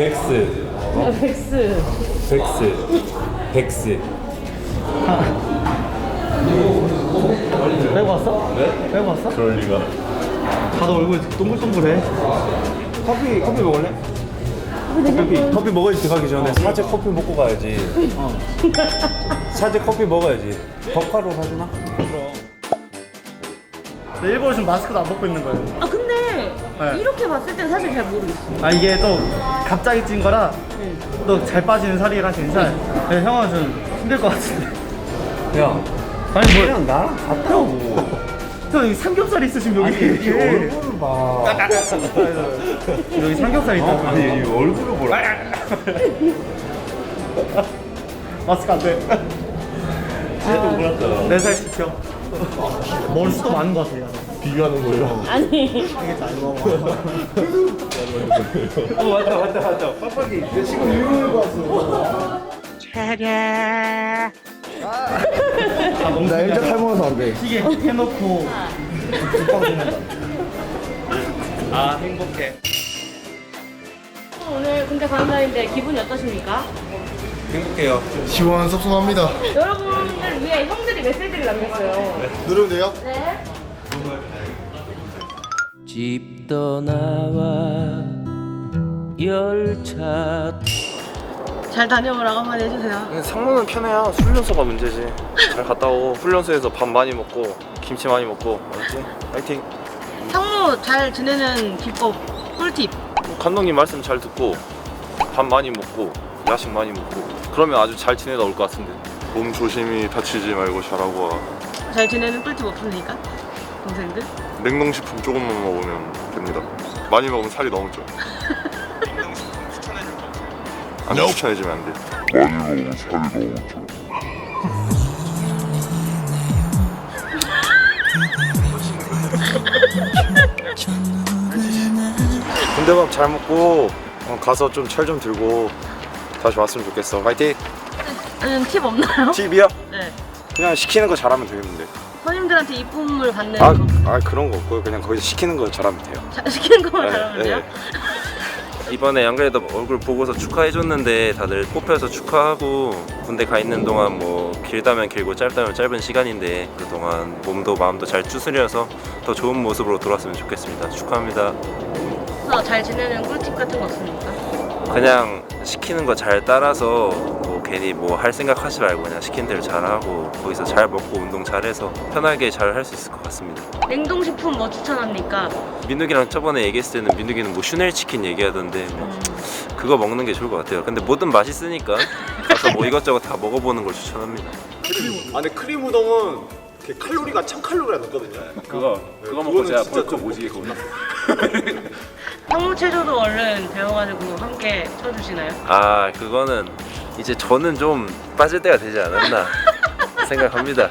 백스 아, 백스. 백스 백스 빼고 왔어? 네? 빼고 왔어? 그럴 리가 다들 얼굴 동글동글해. 커피 커피 먹을래? 커피 커피 먹어야지 가기 전에 사제 커피 먹고 가야지 어. 사제 커피 먹어야지 버카로 사주나? 나 일부러 지금 마스크도 안 벗고 있는 거예요. 아 근데 네. 이렇게 봤을 땐 사실 잘 모르겠어. 아 이게 또 갑자기 찐 거라 또 잘 빠지는 살이라 괜찮아. 네, 형은 좀 힘들 것 같은데. 야 아니 뭐 그냥 나랑 같다고 형 여기 삼겹살 있으시면 여기 아니 이 얼굴을 봐 여기 삼겹살 있다고. 아니 이 얼굴을 보라 마스크 안 돼. 쟤도 몰랐다 네살 지켜. 머리 수도 많은 것 같아요. 비교하는 거예요 아니. 이게 잘 먹어. 어 왔다 왔다 왔다 빡빡이 내 지금 유명을 봤어 아, 나 일자 탈모라서 안 돼. 시계 해놓고 보낸다. 아 행복해. 오늘 군대 가는 날인데 기분이 어떠십니까? 행복해요 시원섭섭합니다. 여러분들 위해 형들이 메시지를 남겼어요. 누르면 돼요? 네. 집 떠나와 열차 잘 다녀오라고 한마디 해주세요. 상무는 편해야 훈련소가 문제지 잘 갔다 오고 훈련소에서 밥 많이 먹고 김치 많이 먹고 알았지? 파이팅 상무 잘 지내는 비법 꿀팁. 감독님 말씀 잘 듣고 밥 많이 먹고 야식 많이 먹고 그러면 아주 잘 지내다 올 것 같은데 몸 조심히 다치지 말고 잘하고 와. 잘 지내는 꿀팁 없습니까? 동생들? 냉동식품 조금만 먹으면 됩니다. 많이 먹으면 살이 너무 쪄. 안 추천해주면 안 돼. 군대밥 잘 먹고 어, 가서 좀 철 좀 들고 다시 왔으면 좋겠어 파이팅 아니 팁 없나요? 팁이야? 네. 그냥 시키는 거 잘하면 되겠는데 선임들한테 이쁨을 받는 아, 거. 아 그런 거 없고요 그냥 거기서 시키는 거 잘하면 돼요 자, 시키는 것만 네, 잘하면 돼요? 이번에 안 그래도 얼굴 보고서 축하해줬는데 다들 뽑혀서 축하하고 군대 가 있는 동안 뭐 길다면 길고 짧다면 짧은 시간인데 그동안 몸도 마음도 잘 추스려서 더 좋은 모습으로 돌아왔으면 좋겠습니다 축하합니다 그래서 잘 지내는 꿀팁 같은 거 없습니까? 그냥 시키는 거 잘 따라서 뭐 괜히 뭐 할 생각 하지 말고 그냥 시킨 대로 잘하고 거기서 잘 먹고 운동 잘해서 편하게 잘 할 수 있을 것 같습니다 냉동식품 뭐 추천합니까? 민욱이랑 저번에 얘기했을 때는 민욱이는 뭐 슈넬 치킨 얘기하던데 뭐 그거 먹는 게 좋을 것 같아요. 근데 뭐든 맛있으니까 가서 뭐 이것저것 다 먹어보는 걸 추천합니다. 아 근데 크림 우동은 그 칼로리가 천 칼로리가 넘거든요. 그거 그거 먹고 제가 벌컥 오지게 겁나 상무 체조도 얼른 배워가지고 함께 쳐주시나요? 아 그거는 이제 저는 좀 빠질 때가 되지 않았나 생각합니다.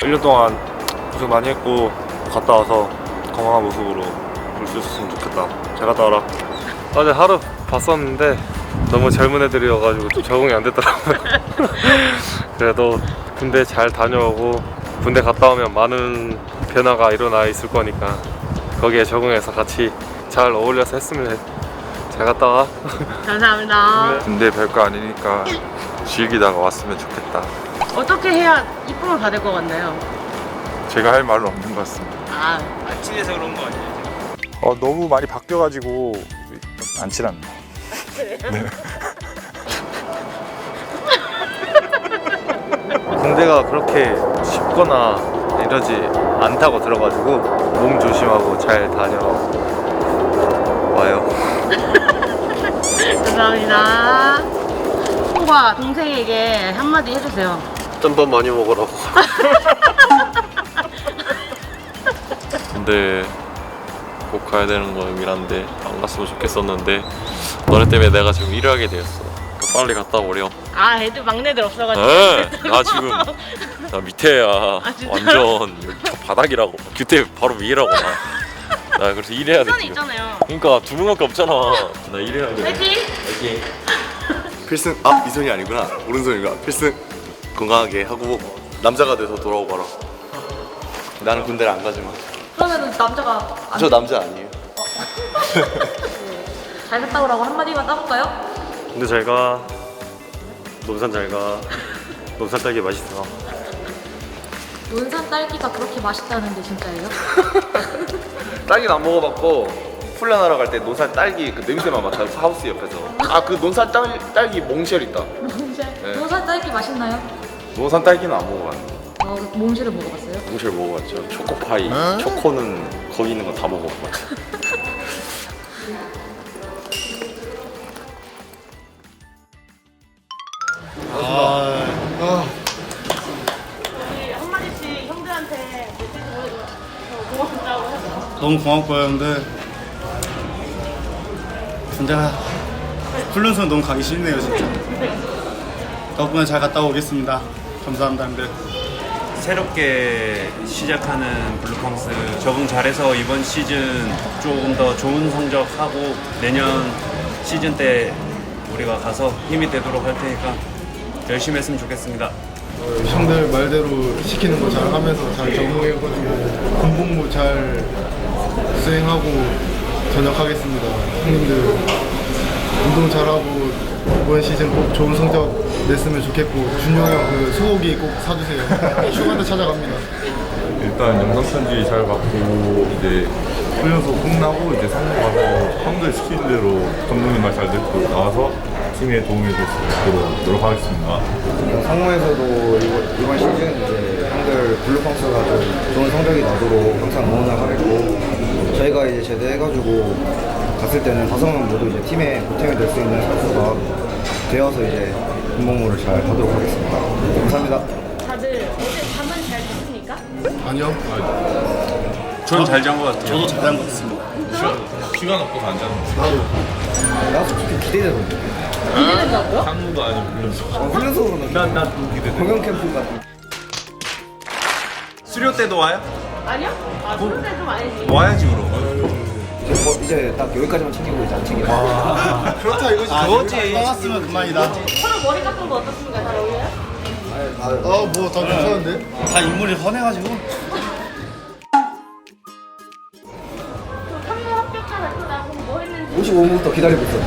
1년 동안 고생 많이 했고 갔다 와서 건강한 모습으로 볼 수 있었으면 좋겠다. 잘 갔다 와라. 어제 하루 봤었는데 너무 젊은 애들이어가지고 좀 적응이 안 됐더라고요. 그래도 군대 잘 다녀오고 군대 갔다 오면 많은 변화가 일어나 있을 거니까 거기에 적응해서 같이 잘 어울려서 했으면 해. 잘 갔다 와. 감사합니다. 군대 별거 아니니까 즐기다가 왔으면 좋겠다. 어떻게 해야 이쁨을 받을 것 같나요? 제가 할 말은 없는 것 같습니다. 아, 어, 너무 많이 바뀌어가지고 안 친합니다. 군대가 그렇게 쉽거나 이러지 않다고 들어가지고 몸 조심하고 잘 다녀와요. 감사합니다. 형과 동생에게 한마디 해주세요. 짬밥 많이 먹으라고. 근데 꼭 가야 되는 거이란데 안 갔으면 좋겠었는데 너네 때문에 내가 지금 일을 하게 되었어 그러니까 빨리 갔다 오렴 아, 애들 막내들 없어가지고. 에, 나 지금 나 밑에야 진짜요? 완전 여기 저 바닥이라고 규태 바로 위라고 나. 나 그래서 일해야 돼 지금 있잖아요. 그러니까 두 명밖에 없잖아 나 일해야 돼 파이팅! 필승 아 이 손이 아니구나. 오른손인가? 필승 건강하게 하고 남자가 돼서 돌아오거라. 나는 군대를 안 가지만. 그러면 남자가 안 저 남자 아니에요. 잘 갔다 오라고 한마디만 따볼까요? 근데 잘가. 논산 잘가. 논산 딸기 맛있어. 논산 딸기가 그렇게 맛있다는데 진짜예요? 딸기는 안 먹어봤고 훈련하러 갈 때 논산 딸기 그 냄새만 맡아요 하우스 옆에서 아 그 논산 딸, 딸기 몽쉘 있다 네. 논산 딸기 맛있나요? 논산 딸기는 안 먹어봤는데 어, 몽쉘을 먹어봤어요? 몽쉘 먹어봤죠 초코파이 초코는 거기 있는 거 다 먹어봤죠 한마디씩 형들한테 메시지 보내줘. 고맙다고 해서. 너무 고맙고요 형들 진짜 훈련소는 너무 가기 싫네요 진짜. 덕분에 잘 갔다 오겠습니다. 감사합니다 형들. 새롭게 시작하는 블루펑스 적응 잘해서 이번 시즌 조금 더 좋은 성적하고 내년 시즌 때 우리가 가서 힘이 되도록 할 테니까 열심히 했으면 좋겠습니다. 형들 말대로 시키는 거 잘 하면서 잘 적응해가지고 군복무 잘 수행하고 전역하겠습니다. 형님들 운동 잘하고 이번 시즌 꼭 좋은 성적 냈으면 좋겠고 준용 형그 소고기 꼭 사주세요. 휴가 때 찾아갑니다. 일단 영상 편지 잘 받고 이제 훈련소 끝나고 이제 상무 가서 형들 시키는 대로 감독님 말 잘 듣고 나와서 팀에 도움이 될 수 있도록 노력하겠습니다. 상무에서도 이번, 이번 시즌 이제 형들 블루펑스가 좀 좋은 성적이 나도록 항상 응원을 하겠고 저희가 이제 제대해가지고 갔을 때는 다섯 명 모두 이제 팀에 보탬이 될 수 있는 선수가 되어서 이제 군복무를 잘 하도록 하겠습니다. 감사합니다. 다들 어제 잠은 잘 잤습니까? 아니요. 전잘잔 것 같아요. 저도 잘한 것 같습니다 시간 없어서 안 자는 나 솔직히 기대되던데. 기대된다고요? 상무도 아니고 훈련소. 어, 훈련소로는 난난 기대돼. 공연 캠프 같은. 수료 때도 와요? 아니요? 아, 그럴 때좀 아니지. 와야지 그럼. 이제, 뭐, 이제 딱 여기까지만 챙기고 이제 안 챙기고. 그렇다 이거지 그거지. 떠났으면 그만이다 서로 머리 깎은 거 어떻습니까? 잘 어울려요? 아, 뭐, 다 괜찮은데? 다 인물이 훤해가지고 55분부터 기다리고 있어.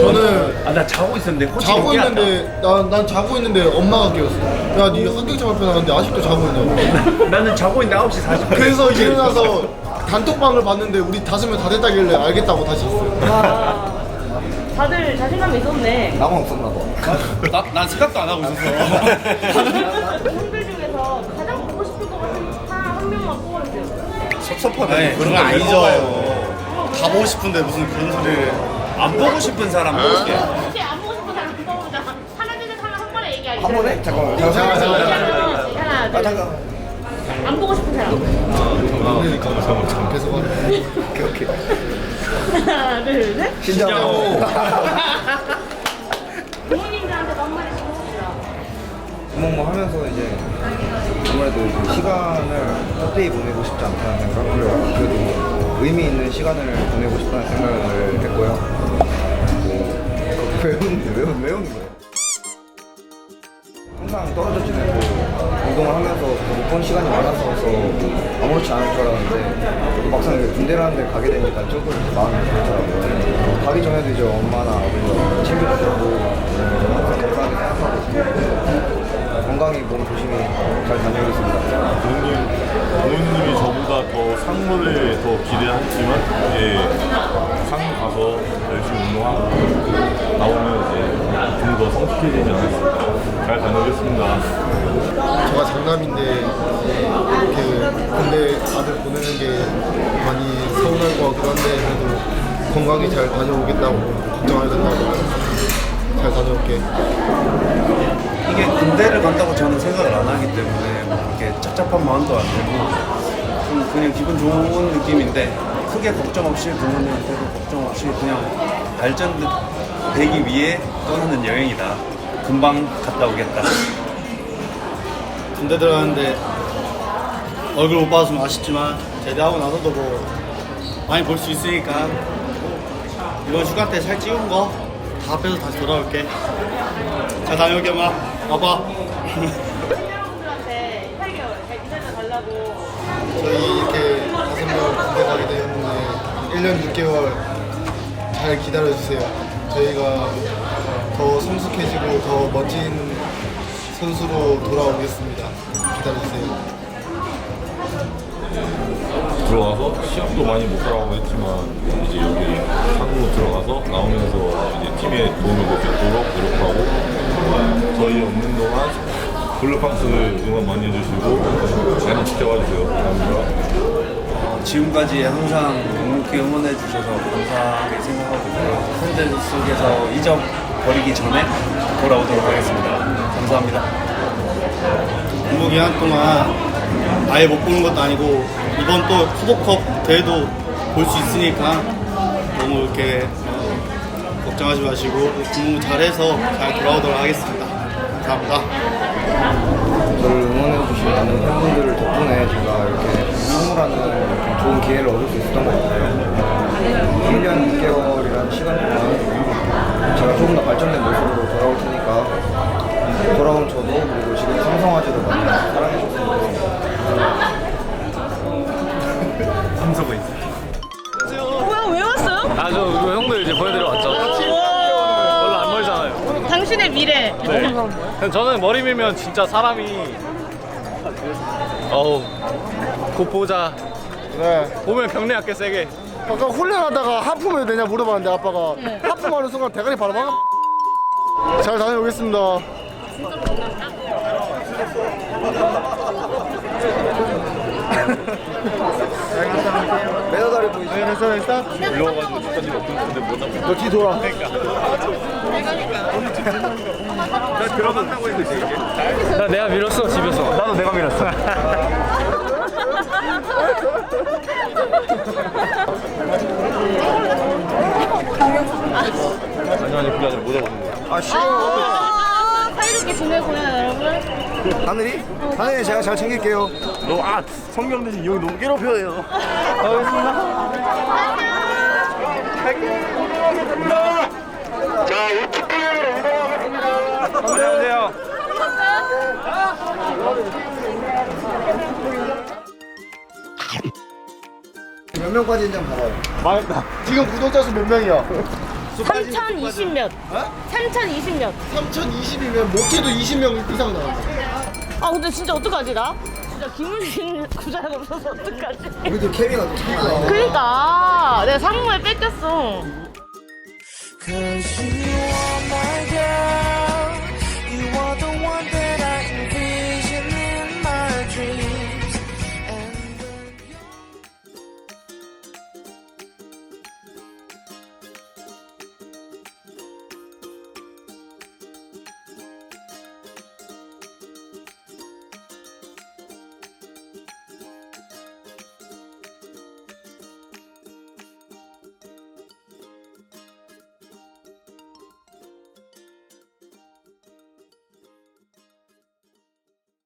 저는 아 나 자고 있었는데 코치 자고 있는데 난, 난 자고 있는데 엄마가 깨웠어. 야, 네 합격자 발표 나갔는데 아직도 자고 있냐고. 나는 자고 있는데 9시 40분. 그래서 일어나서 단톡방을 봤는데 우리 다섯 명 다 됐다길래 알겠다고 다시 잤어요. 와 다들 자신감이 있었네 나만 없었나 봐. 나, 난 생각도 안 하고 있었어 형들 중에서 가장 보고 싶을 것 같은 사람 한 명만 뽑아주세요 섭섭하네 그런 거 아니죠 다 보고 싶은데 무슨 그런 소리를 안 보고 싶은 사람 볼게. 혹시 안 보고 싶은 사람 뽑아보자 하나 둘셋 하면 한 번에 얘기하기 한 번에? 잠깐만. 잠깐만. 잠깐만. 하나 아, 둘안 잠깐. 보고 싶은 사람 계속 하네. 오케이, 오케이. 하나 둘 셋 신장호. 부모님들한테도 한마디씩 해봅시다 구멍뭐 하면서 이제 아무래도 그 시간을 헛되이 보내고 싶지 않다는 생각 그리고 그래도 의미 있는 시간을 보내고 싶다는 생각을 했고요. 뭐, 외우는 거예요. 항상 떨어져 지내고 운동을 하면서 못본 시간이 많아서 아무렇지 않을 줄 알았는데 막상 군대라는 데 가게 되니까 조금 마음이 그렇더라고요. 가기 전에도 이제 엄마나 아버지가 챙겨주셨고 항상 감사하게 생각하고. 건강히 몸 조심히 잘 다녀오겠습니다. 부모님, 부모님이 저보다 더 상무를 더 기대하시지만 이제 상무 가서 열심히 운동하고 나오면 이제 좀 더 성숙해지지 않았을까. 잘 다녀오겠습니다. 제가 장남인데 이렇게 군대 아들 보내는 게 많이 서운할 것 같긴 한데 그래도 건강히 잘 다녀오겠다고 걱정하게 된다고 잘 다녀올게. 이게 군대를 간다고 저는 생각을 안 하기 때문에 뭐 이렇게 짭짭한 마음도 안 들고 좀 그냥 기분 좋은 느낌인데 크게 걱정 없이 부모님한테도 걱정 없이 그냥 발전되기 위해 떠나는 여행이다. 금방 갔다 오겠다. 군대 들어갔는데 얼굴 못 봐서 좀 아쉽지만 제대하고 나서도 뭐 많이 볼 수 있으니까 이번 휴가 때살 찍은 거 다 빼서 다시 돌아올게 잘 다녀올게 엄마 아빠 저희 이렇게 다섯 명 군대 가게 되었는데 1년 6개월 잘 기다려주세요. 저희가 더 성숙해지고 더 멋진 선수로 돌아오겠습니다. 기다려주세요. 들어가서 시합도 많이 못 따라가고 했지만 이제 여기 한국으로 들어가서 나오면서 이제 팀에 도움을 있도록 노력하고 저희 없는 동안 블루팡스 응원 많이 해주시고 많이 지켜봐 주세요. 지금까지 항상 묵묵히 응원해 주셔서 감사하게 생각하고 있고요. 팬들 속에서 잊어버리기 전에 돌아오도록 하겠습니다. 감사합니다. 공부 기간 동안 아예 못 보는 것도 아니고 이번 또 후보컵 대회도 볼 수 있으니까 너무 이렇게 어, 걱정하지 마시고 공부 잘해서 잘 돌아오도록 하겠습니다. 감사합니다. 저를 응원해주신 많은 팬분들 덕분에 제가 이렇게 선물하는 좋은 기회를 얻을 수 있었던 것 같아요. 1년 6개월이라는 시간 동안 제가 조금 더 발전된 모습으로 돌아올 테니까 돌아온 저도 그리고 지금 삼성화재도 많이 사랑해줬으면 좋겠습니다. 뭐야 당신의 미래. 네. 저는 머리 밀면 진짜 사람이 어우 곧 보자. 네. 보면 경례할게 세게. 아까 훈련하다가 하품해도 되냐 물어봤는데 아빠가 하품하는 순간 대가리 바로 막아. 잘 다녀오겠습니다. 매너다리 보이시죠? 네, 됐어, 됐어. 너뒤 돌아. 나 내가 밀었어 집에서. 나도 내가 밀었어. 아니 아니 그게 아니라 모자 벗는 거야. 아. 아, 사이좋게 지내고요, 여러분. 하늘이? 하늘이 제가 잘 챙길게요. 너아 성경 대신 이 형이 너무 괴롭혀요. 안녕하세요. 몇 명까지 인장 받아요? 망했다. 지금 구독자 수 몇 명이야? 3020 몇. 3020 몇. 3020이면 못해도 20명 이상 나와. 아, 근데 진짜 어떡하지, 나? 진짜 김우진 구자가 없어서 어떡하지? 우리도 케미가 또 차이가 그니까. 내가 상무에 뺏겼어. Cause you are my girl